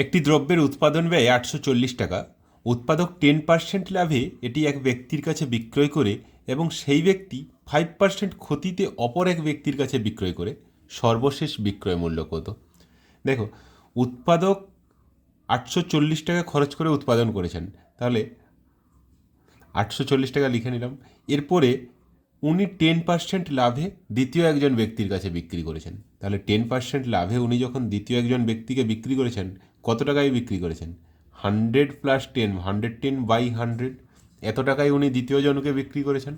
একটি দ্রব্যের উৎপাদন ব্যয় আটশো চল্লিশ টাকা। উৎপাদক টেন পার্সেন্ট লাভে এটি এক ব্যক্তির কাছে বিক্রয় করে এবং সেই ব্যক্তি ফাইভ পার্সেন্ট ক্ষতিতে অপর এক ব্যক্তির কাছে বিক্রয় করে। সর্বশেষ বিক্রয় মূল্য কত? দেখো, উৎপাদক আটশো চল্লিশ টাকা খরচ করে উৎপাদন করেছেন। তাহলে আটশো চল্লিশ টাকা লিখে নিলাম। এরপরে উনি টেন পার্সেন্ট লাভে দ্বিতীয় একজন ব্যক্তির কাছে বিক্রি করেছেন। তাহলে টেন পার্সেন্ট লাভে উনি যখন দ্বিতীয় একজন ব্যক্তিকে বিক্রি করেছেন কত টাকায় বিক্রি করেছেন? Hundred plus ten hundred ten by hundred এত টাকায় উনি দ্বিতীয় জনকে বিক্রি করেছেন?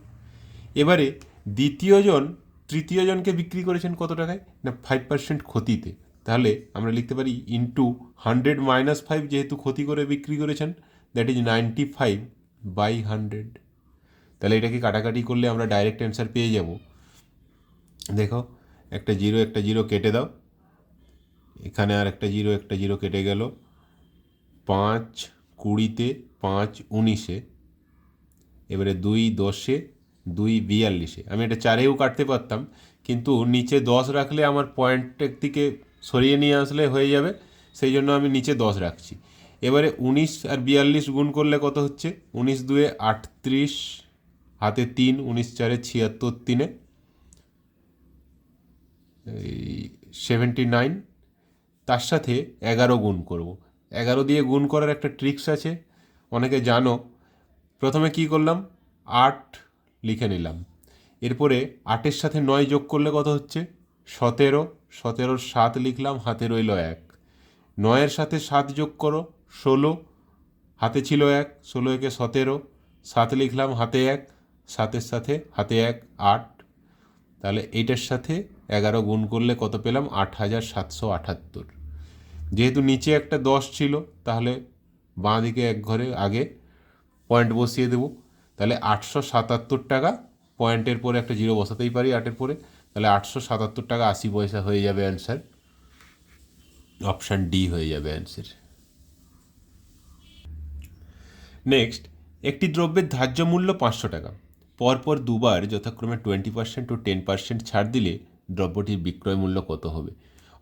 এবারে দ্বিতীয় জন, তৃতীয় জনকে বিক্রি করেছেন কত টাকায়? না ফাইভ পার্সেন্ট ক্ষতিতে। তাহলে আমরা লিখতে পারি ইন্টু হান্ড্রেড মাইনাস ফাইভ যেহেতু ক্ষতি করে বিক্রি করেছেন that is ninety five by hundred তাহলে এটাকে কাটাকাটি করলে আমরা ডাইরেক্ট অ্যান্সার পেয়ে যাব। দেখো, একটা জিরো একটা জিরো কেটে দাও। এখানে আর একটা জিরো একটা জিরো কেটে গেল। পাঁচ কুড়িতে, পাঁচ উনিশে, এবারে দুই দশে, দুই বিয়াল্লিশে। আমি এটা চারেও কাটতে পারতাম, কিন্তু নিচে দশ রাখলে আমার পয়েন্টের দিকে সরিয়ে নিয়ে আসলে হয়ে যাবে, সেই জন্য আমি নিচে দশ রাখছি। এবারে উনিশ আর বিয়াল্লিশ গুণ করলে কত হচ্ছে? উনিশ দুয়ে আটত্রিশ, হাতে তিন, উনিশ চারে ছিয়াত্তর তিনে। সেভেন্টি নাইন তার সাথে এগারো গুণ করব। এগারো দিয়ে গুণ করার একটা ট্রিক্স আছে। অনেকে জানো। প্রথমে কি করলাম? আট লিখে নিলাম। এরপরে আটের সাথে নয় যোগ করলে কত হচ্ছে? সতেরো। সতেরোর সাত লিখলাম, হাতে রইল এক। নয়ের সাথে সাত যোগ করো, ষোলো। হাতে ছিল এক, ষোলো একে সতেরো। সাত লিখলাম, হাতে এক। সাতের সাথে হাতে এক, আট। তাহলে এইটার সাথে এগারো গুণ করলে কত পেলাম? আট হাজার সাতশো আটাত্তর। যেহেতু নিচে একটা দশ ছিল, তাহলে বাঁ দিকে এক ঘরে আগে পয়েন্ট বসিয়ে দেবো। তাহলে আটশো সাতাত্তর টাকা পয়েন্টের পরে একটা জিরো বসাতেই পারি আটের পরে। তাহলে আটশো সাতাত্তর টাকা আশি পয়সা হয়ে যাবে অ্যান্সার অপশান ডি হয়ে যাবে অ্যান্সার নেক্সট একটি দ্রব্যের ধার্য মূল্য পাঁচশো টাকা। পরপর দুবার যথাক্রমে টোয়েন্টি পার্সেন্ট ও টেন পার্সেন্ট ছাড় দিলে দ্রব্যটির বিক্রয় মূল্য কত হবে?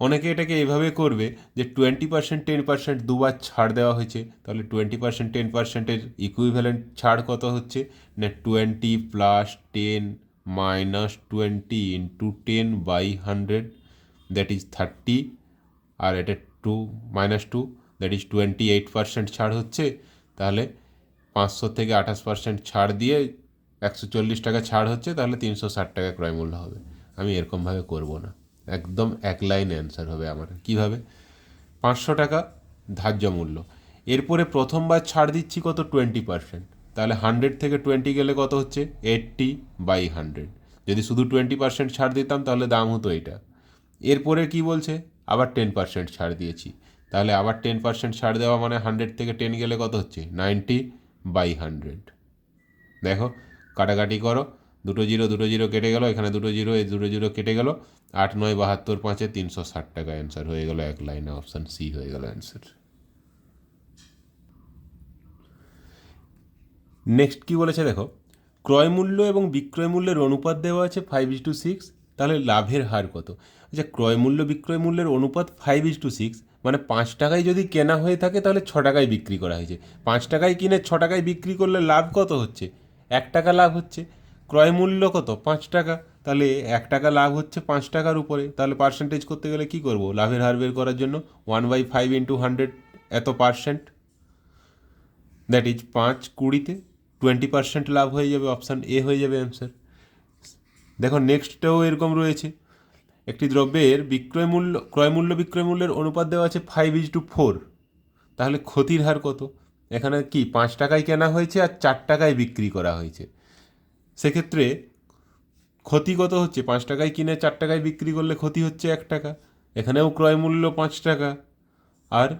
অনেকে এটাকে এভাবে করবে যে টোয়েন্টি পার্সেন্ট টেন পার্সেন্ট দুবার ছাড় দেওয়া হয়েছে, তাহলে টোয়েন্টি পার্সেন্ট টেন পার্সেন্টের ইকুইভ্যালেন্ট ছাড় কত হচ্ছে? না twenty plus ten minus twenty into ten by hundred that is thirty আর এটা two minus two that is twenty eight percent ছাড় হচ্ছে, তাহলে পাঁচশো থেকে আঠাশ পার্সেন্ট ছাড় দিয়ে একশো চল্লিশ টাকা ছাড় হচ্ছে, তাহলে তিনশো ষাট টাকা ক্রয় মূল্য হবে। আমি এরকমভাবে করব না। একদম এক লাইন অ্যান্সার হবে আমার। কীভাবে? পাঁচশো টাকা ধার্য মূল্য। এরপরে প্রথমবার ছাড় দিচ্ছি কত? টোয়েন্টি পার্সেন্ট তাহলে হান্ড্রেড থেকে টোয়েন্টি গেলে কত হচ্ছে? এইট্টি বাই হান্ড্রেড যদি শুধু টোয়েন্টি পার্সেন্ট ছাড় দিতাম, তাহলে দাম হতো এটা এরপরে কি বলছে? আবার টেন পার্সেন্ট ছাড় দিয়েছি। তাহলে আবার টেন পার্সেন্ট ছাড় দেওয়া মানে হান্ড্রেড থেকে টেন গেলে কত হচ্ছে? নাইনটি বাই হান্ড্রেড দেখো, কাটাকাটি করো। দুটো জিরো দুটো জিরো কেটে গেল, এখানে দুটো জিরো, এই দুটো জিরো কেটে গেল। আট, নয়, বাহাত্তর, পাঁচে তিনশো ষাট টাকা অ্যান্সার হয়ে গেল, এক লাইনে অপশান সি হয়ে গেল অ্যান্সার নেক্সট কি বলেছে দেখো? ক্রয় মূল্য এবং বিক্রয় মূল্যের অনুপাত দেওয়া আছে ফাইভ ইস টু সিক্স তাহলে লাভের হার কত? আচ্ছা ক্রয় মূল্য, বিক্রয় মূল্যের অনুপাত ফাইভ ইস টু সিক্স মানে পাঁচ টাকায় যদি কেনা হয়ে থাকে, তাহলে ছ টাকায় বিক্রি করা হয়েছে। পাঁচ টাকায় কিনে ছ টাকায় বিক্রি করলে লাভ কত হচ্ছে? এক টাকা লাভ হচ্ছে। ক্রয় মূল্য কত? পাঁচ টাকা। তাহলে এক টাকা লাভ হচ্ছে পাঁচ টাকার উপরে। তাহলে পার্সেন্টেজ করতে গেলে কি করব? লাভের হার বের করার জন্য one by five into hundred এত পার্সেন্ট দ্যাট ইজ পাঁচ কুড়িতে টোয়েন্টি পার্সেন্ট লাভ হয়ে যাবে অপশান এ হয়ে যাবে অ্যান্সার দেখো নেক্সটটাও এরকম রয়েছে। একটি দ্রব্যের বিক্রয় মূল্য, ক্রয় মূল্য বিক্রয় মূল্যের অনুপাত দেওয়া আছে ফাইভ ইজ টু ফোর তাহলে ক্ষতির হার কত? এখানে কি পাঁচ টাকায় কেনা হয়েছে আর চার টাকায় বিক্রি করা হয়েছে। সেক্ষেত্রে ক্ষতি কত হচ্ছে পাঁচ টাকায় কিনে চার টাকায় বিক্রি করলে ক্ষতি হচ্ছে এক টাকা। এখানেও ক্রয় মূল্য পাঁচ টাকা। আর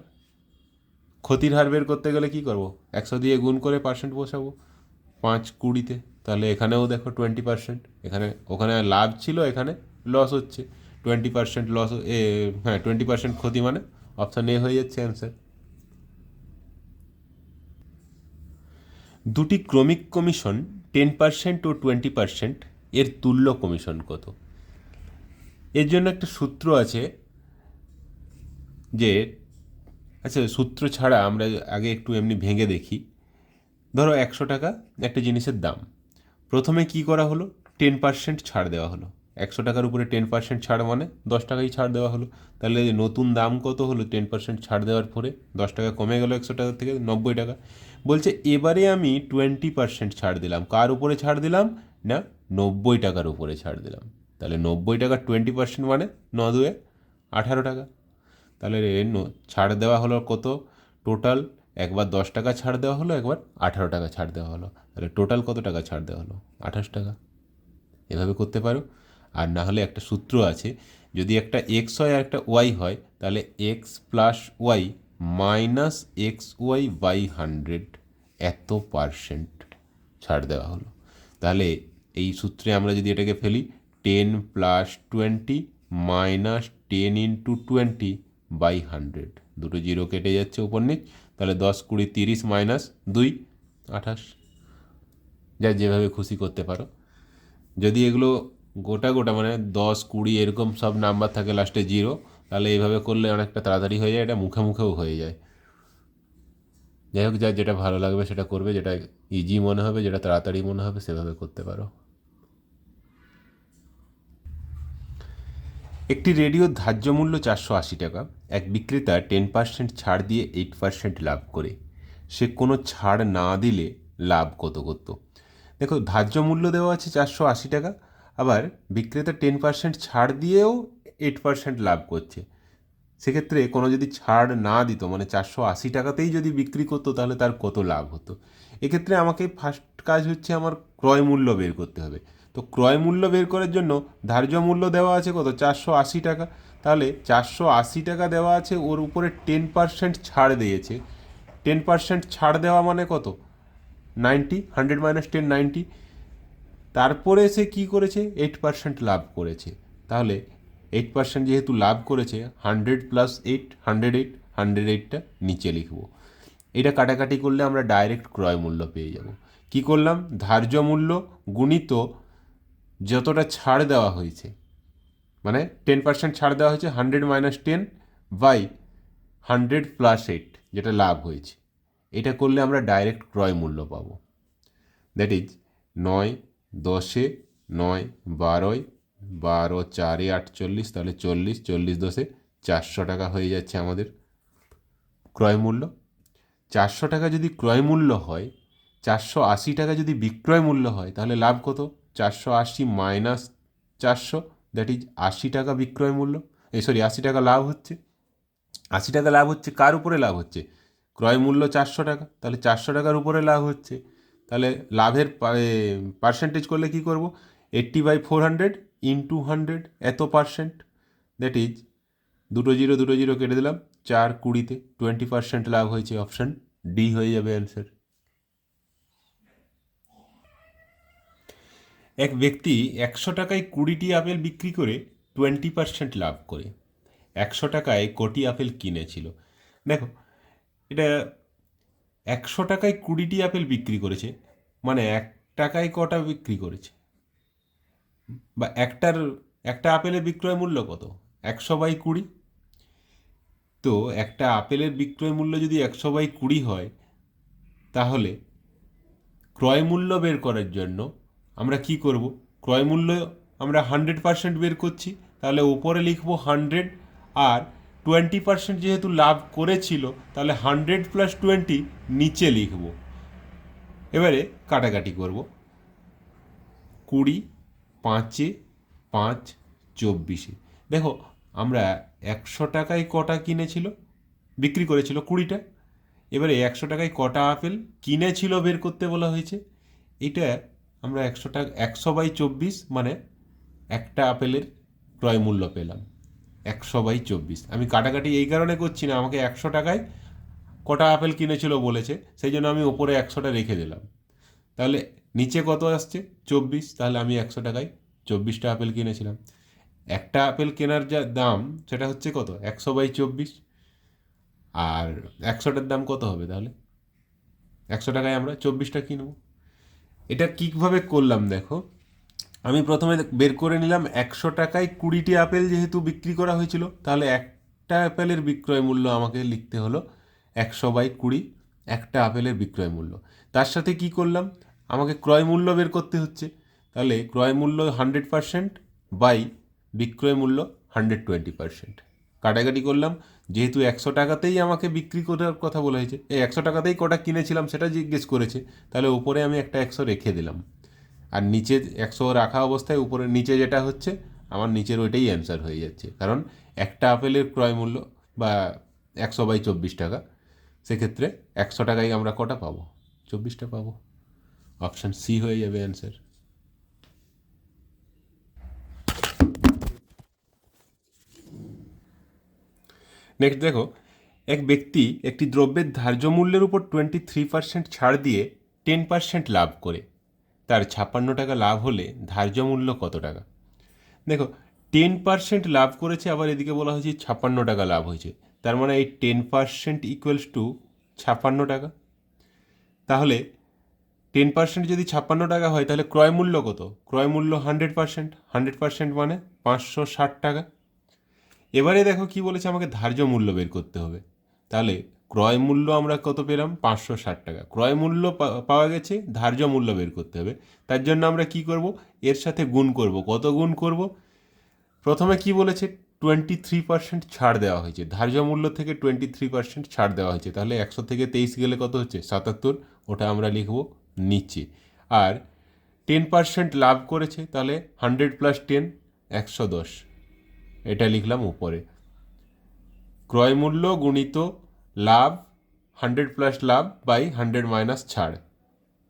ক্ষতির হার বের করতে গেলে কি করব? একশো দিয়ে গুণ করে পার্সেন্ট বসাবো পাঁচ কুড়িতে। তাহলে এখানেও দেখো টোয়েন্টি পার্সেন্ট এখানে, ওখানে লাভ ছিল, এখানে লস হচ্ছে। টোয়েন্টি পার্সেন্ট লস এ হ্যাঁ টোয়েন্টি পার্সেন্ট ক্ষতি মানে অপশান এ হয়ে যাচ্ছে অ্যান্সার দুটি ক্রমিক কমিশন টেন পার্সেন্ট ও টোয়েন্টি পার্সেন্ট এর তুল্য কমিশন কত? এর জন্য একটা সূত্র আছে যে আচ্ছা সূত্র ছাড়া আমরা আগে একটু এমনি ভেঙে দেখি। ধরো একশো টাকা একটা জিনিসের দাম। প্রথমে কি করা হলো? টেন পার্সেন্ট ছাড় দেওয়া হলো। একশো টাকার উপরে টেন পার্সেন্ট ছাড় মানে দশ টাকাই ছাড় দেওয়া হলো। তাহলে নতুন দাম কত হলো টেন পার্সেন্ট ছাড় দেওয়ার পরে? দশ টাকা কমে গেল একশো টাকা থেকে নব্বই টাকা। বলছে, এবারে আমি টোয়েন্টি পার্সেন্ট ছাড় দিলাম। কার উপরে ছাড় দিলাম? না, নব্বই টাকার উপরে ছাড় দিলাম। তাহলে নব্বই টাকা টোয়েন্টি পার্সেন্ট মানে ন দুয়ে আঠারো টাকা। তাহলে ছাড় দেওয়া হলো কত? টোটাল একবার দশ টাকা ছাড় দেওয়া হলো, একবার আঠারো টাকা ছাড় দেওয়া হলো। তাহলে টোটাল কত টাকা ছাড় দেওয়া হলো? আঠাশ টাকা। এভাবে করতে পারো। আর না হলে একটা সূত্র আছে, যদি একটা এক্স হয় আর একটা ওয়াই হয়, তাহলে X plus Y minus X Y by hundred এত পারসেন্ট ছাড় দেওয়া হলো। তাহলে এই সূত্রে আমরা যদি এটাকে ফেলি ten plus twenty minus ten into twenty by hundred দুটো জিরো কেটে যাচ্ছে উপর নিচ, তাহলে দশ কুড়ি তিরিশ মাইনাস দুই, আঠাশ। যা যেভাবে খুশি করতে পারো। যদি এগুলো গোটা গোটা মানে দশ, কুড়ি এরকম সব নাম্বার থাকে লাস্টে জিরো তাহলে এইভাবে করলে অনেকটা তাড়াতাড়ি হয়ে যায়, এটা মুখে মুখেও হয়ে যায়। যাই হোক যার যেটা ভালো লাগবে সেটা করবে, যেটা ইজি মনে হবে, যেটা তাড়াতাড়ি মনে হবে, সেভাবে করতে পারো। একটি রেডিওর ধার্য মূল্য চারশো আশি টাকা। এক বিক্রেতা টেন পার্সেন্ট ছাড় দিয়ে এইট পার্সেন্ট লাভ করে। সে কোনো ছাড় না দিলে লাভ কত করত? দেখো, ধার্য মূল্য দেওয়া আছে চারশো আশি টাকা। আবার বিক্রেতা টেন পার্সেন্ট ছাড় দিয়েও এইট পার্সেন্ট লাভ করছে। সেক্ষেত্রে কোনো যদি ছাড় না দিত মানে চারশো আশি টাকাতেই যদি বিক্রি করতো, তাহলে তার কত লাভ হতো? এক্ষেত্রে আমাকে ফার্স্ট কাজ হচ্ছে আমার ক্রয় মূল্য বের করতে হবে। তো ক্রয় মূল্য বের করার জন্য ধার্য মূল্য দেওয়া আছে কত? চারশো আশি টাকা। তাহলে চারশো আশি টাকা দেওয়া আছে, ওর উপরে টেন পার্সেন্ট ছাড় দিয়েছে। টেন পার্সেন্ট ছাড় দেওয়া মানে কত? Ninety hundred minus ten ninety তারপরে সে কি করেছে? এইট পার্সেন্ট লাভ করেছে। তাহলে এইট পার্সেন্ট যেহেতু লাভ করেছে hundred plus eight hundred eight hundred এইটটা নিচে লিখব। এটা কাটাকাটি করলে আমরা ডাইরেক্ট ক্রয় মূল্য পেয়ে যাব। কি করলাম? ধার্য মূল্য গুণিত যতটা ছাড় দেওয়া হয়েছে মানে টেন পার্সেন্ট ছাড় দেওয়া হয়েছে hundred minus ten by hundred plus eight যেটা লাভ হয়েছে। এটা করলে আমরা ডাইরেক্ট ক্রয় মূল্য পাবো। দ্যাট ইজ নয় দশে নয় বারোয়, বারো চারে আটচল্লিশ, তাহলে চল্লিশ চল্লিশ দশে চারশো টাকা হয়ে যাচ্ছে আমাদের ক্রয় মূল্য। চারশো টাকা যদি ক্রয় মূল্য হয়, চারশো আশি টাকা যদি বিক্রয় মূল্য হয়, তাহলে লাভ কত? চারশো আশি মাইনাস চারশো দ্যাট ইজ আশি টাকা বিক্রয় মূল্য। এই সরি আশি টাকা লাভ হচ্ছে। আশি টাকা লাভ হচ্ছে, কার উপরে লাভ হচ্ছে? ক্রয় মূল্য চারশো টাকা, তাহলে চারশো টাকার উপরে লাভ হচ্ছে। তাহলে লাভের পার্সেন্টেজ করলে কি করব? Eighty by four hundred into hundred এত পার্সেন্ট দ্যাট ইজ দুটো জিরো দুটো জিরো কেটে দিলাম, চার কুড়িতে। টোয়েন্টি পার্সেন্ট লাভ হয়েছে অপশান ডি হয়ে যাবে অ্যান্সার এক ব্যক্তি একশো টাকায় কুড়িটি আপেল বিক্রি করে টোয়েন্টি পার্সেন্ট লাভ করে। একশো টাকায় কোটি আপেল কিনেছিল। দেখো, এটা একশো টাকায় কুড়িটি আপেল বিক্রি করেছে মানে এক টাকায় কটা বিক্রি করেছে? বা একটার, একটা আপেলের বিক্রয় মূল্য কত? একশো বাই কুড়ি? তো একটা আপেলের বিক্রয় মূল্য যদি একশো বাই কুড়ি হয়, তাহলে ক্রয় মূল্য বের করার জন্য আমরা কি করব? ক্রয় মূল্য আমরা হান্ড্রেড পার্সেন্ট বের করছি, তাহলে ওপরে লিখব হান্ড্রেড, আর টোয়েন্টি পার্সেন্ট যেহেতু লাভ করেছিল, তাহলে হান্ড্রেড প্লাস টোয়েন্টি নিচে লিখব। এবারে কাটাকাটি করব। কুড়ি, পাঁচে, পাঁচ, চব্বিশে। দেখো, আমরা একশো টাকায় কটা কিনেছিল? বিক্রি করেছিল কুড়িটা। এবারে একশো টাকায় কটা আপেল কিনেছিল বের করতে বলা হয়েছে? এটা আমরা একশো টাকা, একশো বাই চব্বিশ মানে একটা আপেলের ক্রয় মূল্য পেলাম। একশো বাই চব্বিশ। আমি কাটাকাটি এই কারণে করছি না, আমাকে একশো টাকায় কটা আপেল কিনেছিল বলেছে, সেই জন্য আমি ওপরে একশোটা রেখে দিলাম। তাহলে নিচে কত আসছে? চব্বিশ। তাহলে আমি একশো টাকায় চব্বিশটা আপেল কিনেছিলাম। একটা আপেল কেনার যা দাম, সেটা হচ্ছে কত? একশো বাই চব্বিশ। আর একশোটার দাম কত হবে তাহলে? একশো টাকায় আমরা চব্বিশটা কিনবো। এটা কীভাবে করলাম দেখো? আমি প্রথমে বের করে নিলাম একশো টাকায় কুড়িটি আপেল যেহেতু বিক্রি করা হয়েছিল, তাহলে একটা অ্যাপেলের বিক্রয় মূল্য আমাকে লিখতে হলো। একশো বাই কুড়ি, একটা আপেলের বিক্রয় মূল্য। তার সাথে কি করলাম? আমাকে ক্রয় মূল্য বের করতে হচ্ছে। তাহলে ক্রয় মূল্য হান্ড্রেড পারসেন্ট বাই বিক্রয় মূল্য হান্ড্রেড টোয়েন্টি পারসেন্ট কাটাকাটি করলাম। যেহেতু একশো টাকাতেই আমাকে বিক্রি করার কথা বলা হয়েছে, এই একশো টাকাতেই কটা কিনেছিলাম সেটা জিজ্ঞেস করেছে। তাহলে উপরে আমি একটা একশো রেখে দিলাম। আর নিচে একশো রাখা অবস্থায় উপরে নিচে যেটা হচ্ছে, আমার নিচের ওইটাই অ্যান্সার হয়ে যাচ্ছে। কারণ একটা আপেলের ক্রয় মূল্য বা একশো বাই চব্বিশ টাকা। সেক্ষেত্রে একশো টাকায় আমরা কটা পাবো? চব্বিশটা পাবো। অপশান সি হয়ে যাবে অ্যান্সার। নেক্সট দেখো, এক ব্যক্তি একটি দ্রব্যের ধার্য মূল্যের উপর টোয়েন্টি থ্রি পার্সেন্ট ছাড় দিয়ে টেন পার্সেন্ট লাভ করে। তার ছাপ্পান্ন টাকা লাভ হলে ধার্য মূল্য কত টাকা? দেখো টেন পার্সেন্ট লাভ করেছে, আবার এদিকে বলা হয়েছে ছাপ্পান্ন টাকা লাভ হয়েছে। তার মানে এই টেন পার্সেন্ট ইকুয়ালস টু ছাপ্পান্ন টাকা। তাহলে টেন পার্সেন্ট যদি ছাপ্পান্ন টাকা হয়, তাহলে ক্রয় মূল্য কত? ক্রয় মূল্য হান্ড্রেড পার্সেন্ট হান্ড্রেড পার্সেন্ট মানে পাঁচশো ষাট টাকা। এবারে দেখো কি বলেছে, আমাকে ধার্য মূল্য বের করতে হবে। তাহলে ক্রয় মূল্য আমরা কত পেলাম? পাঁচশো ষাট টাকা। ক্রয় মূল্য পাওয়া গেছে, ধার্য মূল্য বের করতে হবে। তার জন্য আমরা কি করব? এর সাথে গুণ করব। কত গুণ করব? প্রথমে কি বলেছে? টোয়েন্টি থ্রি পার্সেন্ট ছাড় দেওয়া হয়েছে। ধার্য মূল্য থেকে টোয়েন্টি থ্রি পার্সেন্ট ছাড় দেওয়া হয়েছে। তাহলে একশো থেকে তেইশ গেলে কত হচ্ছে? সাতাত্তর। ওটা আমরা লিখব নিচে। আর টেন পার্সেন্ট লাভ করেছে, তাহলে হান্ড্রেড প্লাস টেন একশো দশ। এটা লিখলাম উপরে। ক্রয় মূল্য গুণিত লাভ হান্ড্রেড প্লাস লাভ বাই হান্ড্রেড মাইনাস ছাড়।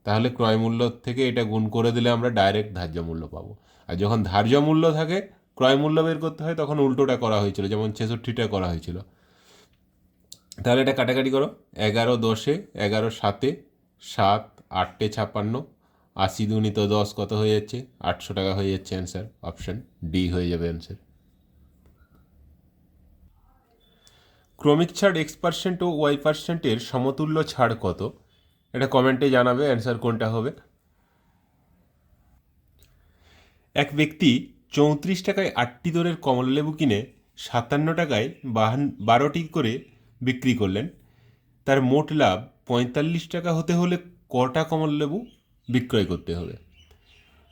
তাহলে ক্রয় মূল্য থেকে এটা গুণ করে দিলে আমরা ডাইরেক্ট ধার্য মূল্য পাবো। আর যখন ধার্য মূল্য থাকে ক্রয় মূল্য বের করতে হয়, তখন উল্টোটা করা হয়েছিল, যেমন ছেষট্টিটা করা হয়েছিল। তাহলে এটা কাটাকাটি করো। এগারো দশে, এগারো সাতে, সাত আটটে ছাপ্পান্ন, আশি দুনিত দশ কত হয়ে যাচ্ছে? আটশো টাকা হয়ে যাচ্ছে অ্যান্সার অপশান ডি হয়ে যাবে অ্যান্সার ক্রমিক ছাড় এক্স পার্সেন্ট ও ওয়াই পার্সেন্টের সমতুল্য ছাড় কত? এটা কমেন্টে জানাবে অ্যান্সার কোনটা হবে? এক ব্যক্তি চৌত্রিশ টাকায় আটটি দরের কমলালেবু কিনে সাতান্ন টাকায় বাহান বারোটি করে বিক্রি করলেন। তার মোট লাভ পঁয়তাল্লিশ টাকা হতে হলে কটা কমলালেবু বিক্রয় করতে হবে?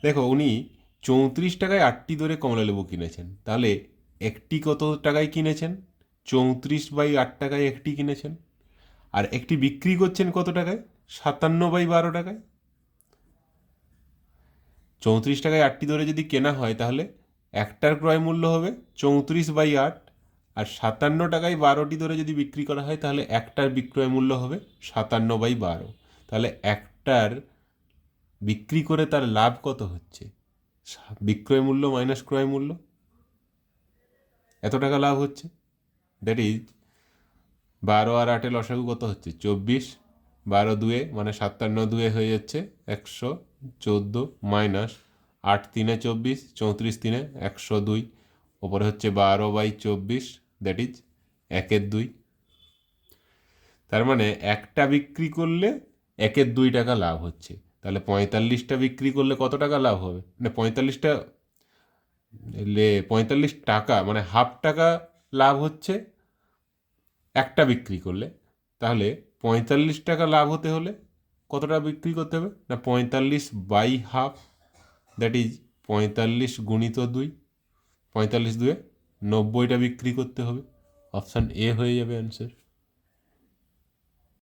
দেখো, উনি চৌত্রিশ টাকায় আটটি দরে কমলালেবু কিনেছেন। তাহলে একটি কত টাকায় কিনেছেন? চৌত্রিশ বাই আট টাকায় একটি কিনেছেন। আর একটি বিক্রি করছেন কত টাকায়? সাতান্ন বাই বারো টাকায়। চৌত্রিশ টাকায় আটটি ধরে যদি কেনা হয় তাহলে একটার ক্রয় মূল্য হবে চৌত্রিশ বাই আট, আর সাতান্ন টাকায় বারোটি ধরে যদি বিক্রি করা হয় তাহলে একটার বিক্রয় মূল্য হবে সাতান্ন বাই বারো। তাহলে একটার বিক্রি করে তার লাভ কত হচ্ছে? বিক্রয় মূল্য মাইনাস ক্রয় মূল্য? এত টাকা লাভ হচ্ছে? দ্যাট ইজ বারো আর আটে লসাগু কত হচ্ছে? চব্বিশ। বারো দুয়ে মানে সাতান্ন দুয়ে হয়ে যাচ্ছে একশো চোদ্দ মাইনাস আট তিনে চব্বিশ, চৌত্রিশ তিনে একশো দুই, ওপরে হচ্ছে বারো বাই চব্বিশ দ্যাট ইজ একের দুই। তার মানে একটা বিক্রি করলে একের দুই টাকা লাভ হচ্ছে। তাহলে পঁয়তাল্লিশটা বিক্রি করলে কত টাকা লাভ হবে? মানে পঁয়তাল্লিশটা, লে পঁয়তাল্লিশ টাকা মানে হাফ টাকা লাভ হচ্ছে একটা বিক্রি করলে। তাহলে পঁয়তাল্লিশ টাকা লাভ হতে হলে কতটা বিক্রি করতে হবে? না, পঁয়তাল্লিশ বাই হাফ দ্যাট ইজ পঁয়তাল্লিশ গুণিত দুই, পঁয়তাল্লিশ দুয়ে নব্বইটা বিক্রি করতে হবে। অপশান এ হয়ে যাবে অ্যান্সার